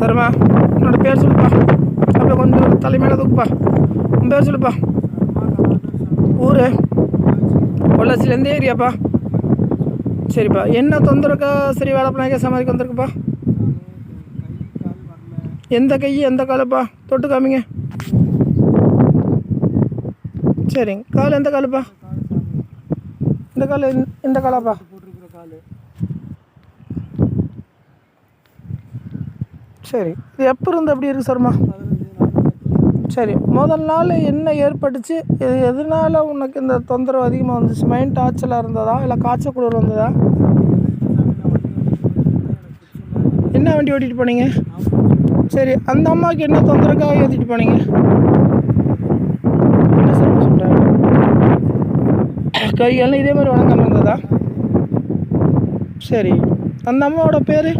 சரிம்மா. உன்னோட பேர் சொல்லுப்பா. அப்படியே கொஞ்சம் தலைமையில தூக்குப்பா. உன் பேர் சொல்லுப்பா. ஊர்? பொள்ளாச்சியில் எந்த ஏரியாப்பா. சரிப்பா. என்ன தொந்தரவுக்கா சரி வேலை வேலைப்பனாக்க சமாளிக்க வந்திருக்குப்பா? எந்த கை எந்த காலுப்பா? தொட்டு காமிங்க. சரிங்க. கால் எந்த காலுப்பா? இந்த கால் இந்த- இந்த காலாப்பா? சரி. இது எப்போ இருந்து அப்படி இருக்கு சரிம்மா சரி. முதல் நாள் என்ன ஏற்பட்டுச்சு? இது எதனால உனக்கு இந்த தொந்தரவு அதிகமாக வந்துச்சு? மைண்ட் டார்ச்சலாக இருந்ததா? இல்லை காய்ச்சல் குளிர் வந்ததா? என்ன வண்டி ஓட்டிகிட்டு போனீங்க? சரி. அந்த அம்மாவுக்கு என்ன தொந்தரவுக்காக ஏற்றிட்டு போனீங்க? என்ன சார் சொல்கிறேன் கையெல்லாம் இதே மாதிரி வணக்கம் இருந்ததா? சரி. அந்த அம்மாவோட பேர்?